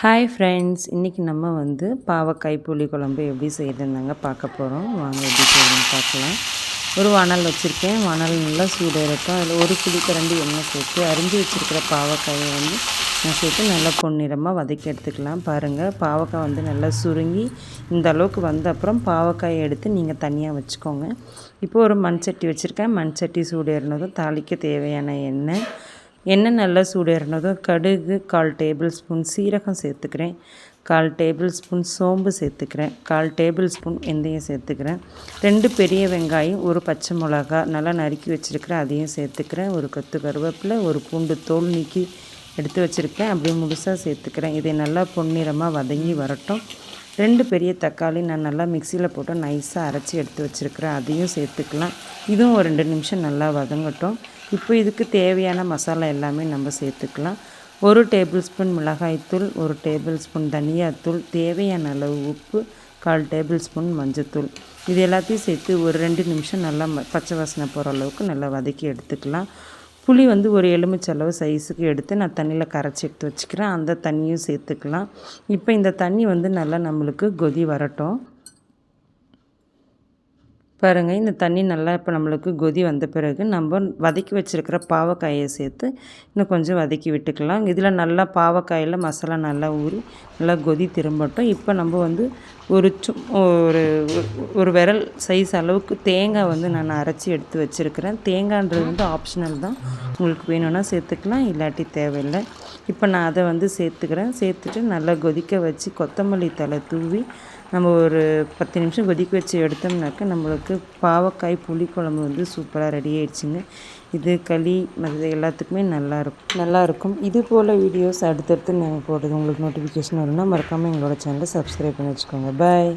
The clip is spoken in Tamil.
ஹாய் ஃப்ரெண்ட்ஸ் இன்றைக்கி நம்ம வந்து பாவக்காய் புளி குழம்பு எப்படி செய்யுதுன்னாங்க பார்க்க போகிறோம் வாங்க எப்படி செய்யணும்னு பார்க்கலாம். ஒரு வானல் வச்சுருக்கேன். வானல் நல்லா சூடாக இருக்கும் அதில் ஒரு புளி கரண்டி எண்ணெய் சேர்த்து அரிஞ்சு வச்சுருக்கிற பாவக்காயை வந்து நான் சேர்த்து நல்லா பொன்னிறமாக வதக்கி எடுத்துக்கலாம். பாருங்கள் பாவக்காய் வந்து நல்லா சுருங்கி இந்த அளவுக்கு வந்த அப்புறம் பாவக்காயை எடுத்து நீங்கள் தனியாக வச்சுக்கோங்க. இப்போ ஒரு மண் சட்டி வச்சுருக்கேன். மண் சட்டி சூடு ஏறினதும் தாளிக்க தேவையான எண்ணெய். எண்ணெய் நல்லா சூடேறினதும் கடுகு கால் டேபிள் ஸ்பூன் சீரகம் சேர்த்துக்கிறேன். கால் டேபிள் ஸ்பூன் சோம்பு சேர்த்துக்கிறேன். கால் டேபிள் ஸ்பூன் வெந்தயம் சேர்த்துக்கிறேன். ரெண்டு பெரிய வெங்காயம் ஒரு பச்சை மிளகா நல்லா நறுக்கி வச்சுருக்கிறேன் அதையும் சேர்த்துக்கிறேன். ஒரு கொத்து கருவேப்பிலை ஒரு பூண்டு தோல் நீக்கி எடுத்து வச்சுருக்கேன். அப்படியே முழுசாக சேர்த்துக்கிறேன். இதை நல்லா பொன்னிறமாக வதங்கி வரட்டும். ரெண்டு பெரிய தக்காளி நான் நல்லா மிக்சியில் போட்டு நைஸாக அரைச்சி எடுத்து வச்சுருக்கிறேன். அதையும் சேர்த்துக்கலாம். இதுவும் ஒரு ரெண்டு நிமிஷம் நல்லா வதங்கட்டும். இப்போ இதுக்கு தேவையான மசாலா எல்லாமே நம்ம சேர்த்துக்கலாம். ஒரு டேபிள் ஸ்பூன் மிளகாய்த்தூள் ஒரு டேபிள் ஸ்பூன் தனியாத்தூள் தேவையான அளவு உப்பு கால் டேபிள் ஸ்பூன் மஞ்சத்தூள் இது எல்லாத்தையும் சேர்த்து ஒரு ரெண்டு நிமிஷம் நல்லா பச்சை வாசனை போகிற அளவுக்கு நல்லா வதக்கி எடுத்துக்கலாம். புளி வந்து ஒரு எலுமிச்சளவு சைஸுக்கு எடுத்து நான் தண்ணியில் கரைச்சி எடுத்து வச்சுக்கிறேன். அந்த தண்ணியும் சேர்த்துக்கலாம். இப்போ இந்த தண்ணி வந்து நல்லா நம்மளுக்கு கொதி வரட்டும். பாருங்கள் இந்த தண்ணி நல்லா இப்போ நம்மளுக்கு கொதி வந்த பிறகு நம்ம வதக்கி வச்சுருக்கிற பாவக்காயை சேர்த்து இன்னும் கொஞ்சம் வதக்கி விட்டுக்கலாம். இதில் நல்லா பாவக்காயில் மசாலா நல்லா ஊறி நல்லா கொதி திரும்பட்டும். இப்போ நம்ம வந்து ஒரு சு ஒரு ஒரு விரல் சைஸ் அளவுக்கு தேங்காய் வந்து நான் அரைச்சி எடுத்து வச்சுருக்கிறேன். தேங்காய்ன்றது வந்து ஆப்ஷனல் தான். உங்களுக்கு வேணும்னா சேர்த்துக்கலாம் இல்லாட்டி தேவையில்லை. இப்போ நான் அதை வந்து சேர்த்துக்கிறேன். சேர்த்துட்டு நல்லா கொதிக்க வச்சு கொத்தமல்லி தலை தூவி நம்ம ஒரு பத்து நிமிஷம் கொதிக்க வச்சு எடுத்தோம்னாக்க நம்மளுக்கு பாவக்காய் புளிக்குழம்பு வந்து சூப்பராக ரெடி ஆயிடுச்சுங்க. இது களி மற்ற எல்லாத்துக்குமே நல்லாயிருக்கும் நல்லாயிருக்கும் இது போல் வீடியோஸ் அடுத்தடுத்து நாங்கள் போடுறது உங்களுக்கு நோட்டிஃபிகேஷன் வரும்னா மறக்காமல் எங்களோட சேனலை சப்ஸ்கிரைப் பண்ணி வச்சுக்கோங்க. பாய்